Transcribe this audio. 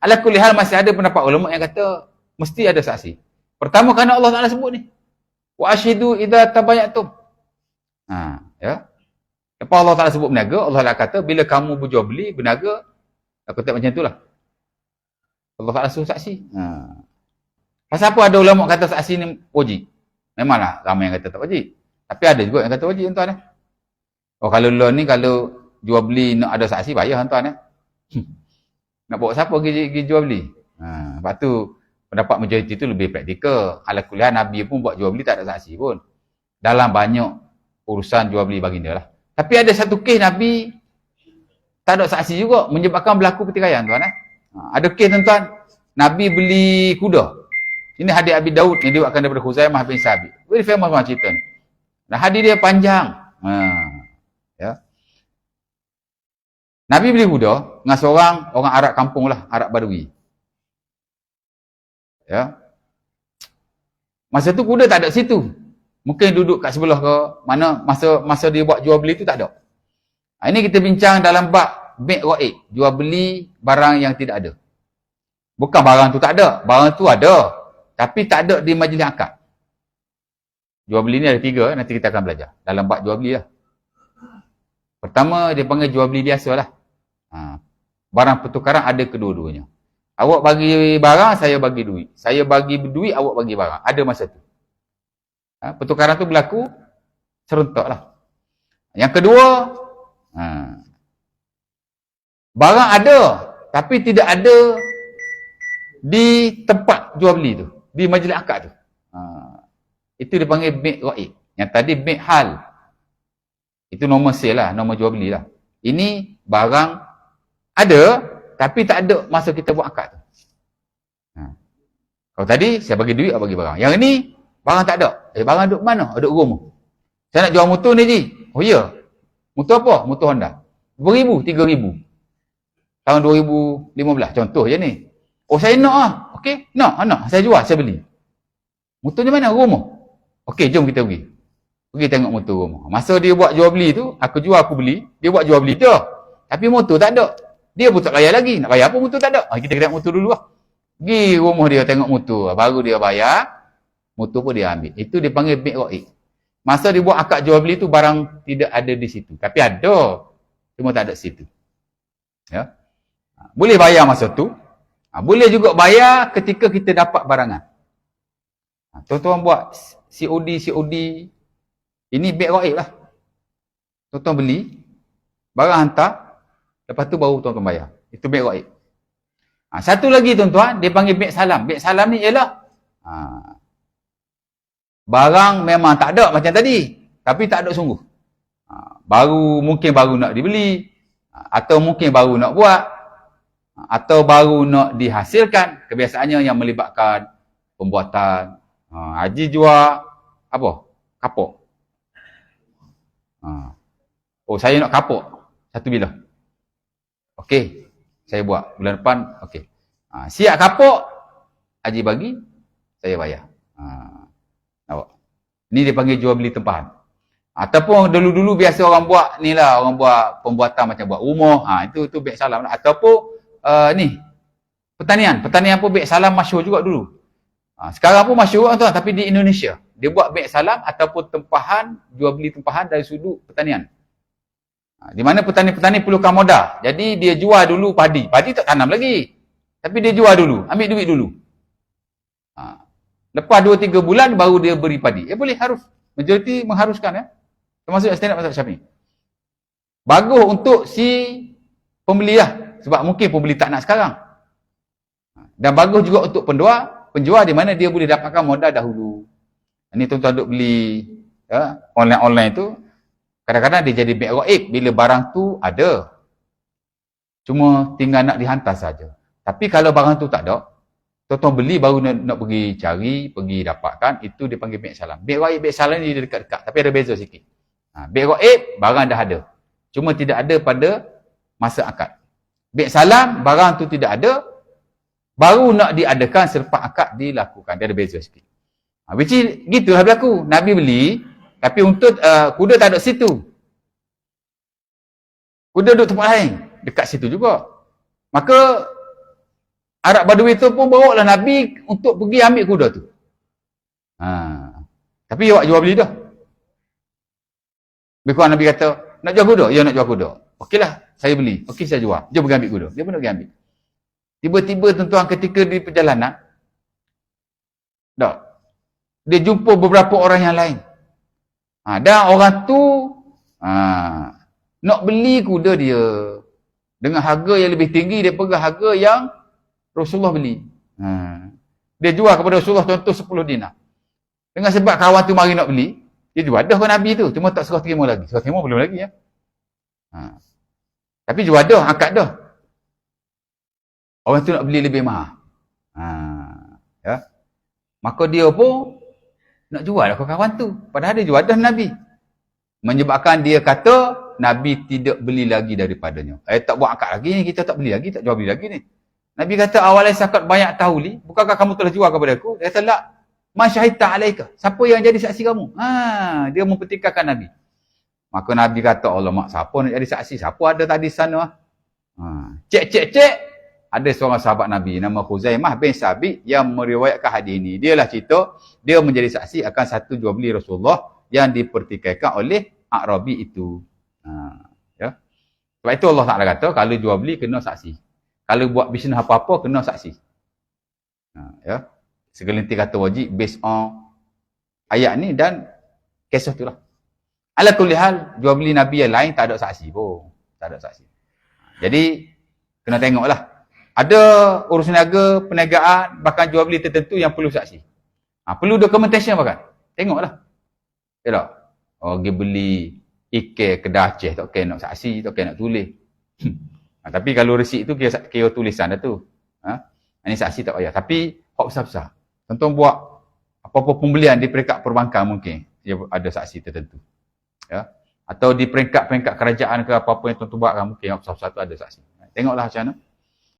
Ala kulihal masih ada pendapat ulama yang kata mesti ada saksi. Pertama kerana Allah Taala sebut ni. Wa ashidu idza tabayatum. Ha, ya. Lepas Allah Taala sebut berniaga, Allah Taala kata bila kamu berjual beli berniaga, aku tak macam itulah. Allah Taala suruh saksi. Ha. Pasal apa ada ulama kata saksi ni wajib? Memanglah ramai yang kata tak wajib. Tapi ada juga yang kata wajib tuan eh. Oh kalau loan ni kalau jual beli nak ada saksi bayar tuan eh. Nak bawa siapa pergi, pergi jual beli? Ha, lepas tu pendapat majoriti tu lebih praktikal. Ala kuliah Nabi pun buat jual beli tak ada saksi pun. Dalam banyak urusan jual beli baginda lah. Tapi ada satu kes Nabi tak ada saksi juga menyebabkan berlaku pertikaian tuan eh. Ha, ada kes tuan-tuan Nabi beli kuda. Ini hadis Abi Daud yang diwakilkan daripada Khuzaimah bin Sabit. Very famous macam cerita ni. Nah, hadis dia panjang. Ha, ya. Nabi beli kuda dengan seorang orang Arab kampung lah, Arab Badui. Ya. Masa tu kuda tak ada situ. Mungkin duduk kat sebelah ke mana masa masa dia buat jual beli tu tak ada. Ha, ini kita bincang dalam bab mek ra'id, jual beli barang yang tidak ada. Bukan barang tu tak ada, barang tu ada. Tapi tak ada di majlis akad. Jual beli ni ada tiga, nanti kita akan belajar. Dalam bab jual beli lah. Pertama, dia panggil jual beli biasa lah. Ha. Barang pertukaran ada kedua-duanya. Awak bagi barang, saya bagi duit. Saya bagi duit, awak bagi barang. Ada masa tu. Ha, pertukaran tu berlaku serentak lah. Yang kedua, ha, barang ada tapi tidak ada di tempat jual beli tu. Di majlis akad tu. Ha, itu dipanggil mek raib. Yang tadi mek hal. Itu nombor sale lah, nombor jual beli lah. Ini barang ada tapi tak ada masa kita buat akad. Ha. Kalau tadi saya bagi duit, saya bagi barang. Yang ini barang tak ada. Eh barang duduk mana? Duduk rumah. Saya nak jual motor ni je. Oh ya. Motor apa? Motor Honda. Beribu, tiga ribu. Tahun 2015. Contoh je ni. Oh saya nak lah. Okey, nak, nak. Saya jual, saya beli. Motor ni mana? Rumah. Okey, jom kita pergi. Pergi tengok motor rumah. Masa dia buat jual beli tu, aku jual, aku beli. Dia buat jual beli tu. Tapi motor tak ada. Dia pun tak bayar lagi. Nak bayar apa motor tak ada? Ha, kita kena motor dulu lah. Pergi rumah dia tengok motor. Baru dia bayar. Motor pun dia ambil. Itu dia panggil make or Masa dia buat akad jual beli tu barang tidak ada di situ. Tapi ada. Cuma tak ada situ. Ya. Ha, boleh bayar masa tu. Ha, boleh juga bayar ketika kita dapat barangan. Ha, tuan-tuan buat COD, COD. Ini make lah. Tuan-tuan beli. Barang hantar. Lepas tu baru tuan akan bayar. Itu mek gaib. Ha, satu lagi tuan-tuan, dia panggil mek salam. Mek salam ni ialah ha, barang memang tak ada macam tadi. Tapi tak ada sungguh. Ha, baru, mungkin baru nak dibeli. Ha, atau mungkin baru nak buat. Ha, atau baru nak dihasilkan. Kebiasaannya yang melibatkan pembuatan. Ha, Haji jual apa? Kapok. Ha. Oh, saya nak kapok. Satu bilah. Okey, saya buat bulan depan. Okey. Ha, siap kapok, Haji bagi, saya bayar. Ha, nampak? Ni dia panggil jual beli tempahan. Ataupun dulu-dulu biasa orang buat ni lah, orang buat pembuatan macam buat rumah. Ha, itu tu beg salam. Ataupun uh, ni, pertanian. Pertanian pun beg salam masyur juga dulu. Ha, sekarang pun masyur tuan, tapi di Indonesia. Dia buat beg salam ataupun tempahan, jual beli tempahan dari sudut pertanian. Ha, di mana petani-petani perlukan modal. Jadi dia jual dulu padi. Padi tak tanam lagi. Tapi dia jual dulu. Ambil duit dulu. Ha. Lepas 2-3 bulan baru dia beri padi. Eh boleh harus. Majoriti mengharuskan ya. Termasuk standard masyarakat syafi'i. Bagus untuk si pembeli lah. Sebab mungkin pembeli tak nak sekarang. Ha. Dan bagus juga untuk penjual. Penjual di mana dia boleh dapatkan modal dahulu. Ini tuan-tuan duk beli ya, online-online tu. Kadang-kadang dia jadi back gaib bila barang tu ada. Cuma tinggal nak dihantar saja. Tapi kalau barang tu tak ada, tuan-tuan beli baru nak, nak pergi cari, pergi dapatkan, itu dia panggil back salam. Back salam ni dia dekat-dekat. Tapi ada beza sikit. Ha, back gaib, barang dah ada. Cuma tidak ada pada masa akad. Back salam, barang tu tidak ada, baru nak diadakan selepas akad dilakukan. Dia ada beza sikit. Ha, which is, gitulah berlaku. Nabi beli, tapi untuk uh, kuda tak ada situ. Kuda duduk tempat lain. Dekat situ juga. Maka Arab Badui tu pun bawa lah Nabi untuk pergi ambil kuda tu. Ha. Tapi awak jual beli dah. Lebih Nabi kata, nak jual kuda? Ya nak jual kuda. Okeylah, saya beli. Okey saya jual. Dia pergi ambil kuda. Dia pun nak pergi ambil. Tiba-tiba tuan-tuan ketika di perjalanan, dah, dia jumpa beberapa orang yang lain. Ha, dan orang tu ha, nak beli kuda dia dengan harga yang lebih tinggi daripada harga yang Rasulullah beli. Ha. Dia jual kepada Rasulullah contoh 10 dinar. Dengan sebab kawan tu mari nak beli, dia jual dah ke Nabi tu, cuma tak serah terima lagi. Serah terima belum lagi ya. Ha. Tapi jual dah, angkat dah. Orang tu nak beli lebih mahal. Ha. Ya. Maka dia pun nak jual ke kawan tu. Padahal dia jual dah Nabi. Menyebabkan dia kata, Nabi tidak beli lagi daripadanya. Eh tak buat akad lagi ni, kita tak beli lagi, tak jual beli lagi ni. Nabi kata awalnya sakat banyak tahu li, bukankah kamu telah jual kepada aku? Dia kata la, masyahidta alaika. Siapa yang jadi saksi kamu? Ha, dia mempertikaikan Nabi. Maka Nabi kata, Allah mak, siapa nak jadi saksi? Siapa ada tadi sana? Ha, cek, cek, cek. Ada seorang sahabat Nabi, nama Khuzaimah bin Sabit yang meriwayatkan hadis ini. Dia lah cerita, dia menjadi saksi akan satu jual beli Rasulullah yang dipertikaikan oleh Arabi itu. Ha, ya. Sebab itu Allah Ta'ala kata, kalau jual beli, kena saksi. Kalau buat bisnes apa-apa, kena saksi. Ha, ya. Segelintir kata wajib, based on ayat ni dan kisah tu lah. Ala kulihal, jual beli Nabi yang lain, tak ada saksi pun. Tak ada saksi. Jadi, kena tengoklah. Ada urusan niaga, perniagaan, bahkan jual beli tertentu yang perlu saksi. Ha, perlu documentation bahkan. Tengoklah. Ya tak? Oh, dia beli ikan kedah Aceh tak kena nak saksi, tak kena nak tulis. ha, tapi kalau resip tu kira, kira tulisan dah tu. Ha? Ini saksi tak payah. Tapi hak besar-besar. Contoh buat apa-apa pembelian di peringkat perbankan mungkin dia ada saksi tertentu. Ya. Atau di peringkat-peringkat kerajaan ke apa-apa yang tuan-tuan buat kan mungkin hak besar-besar tu ada saksi. Tengoklah macam mana.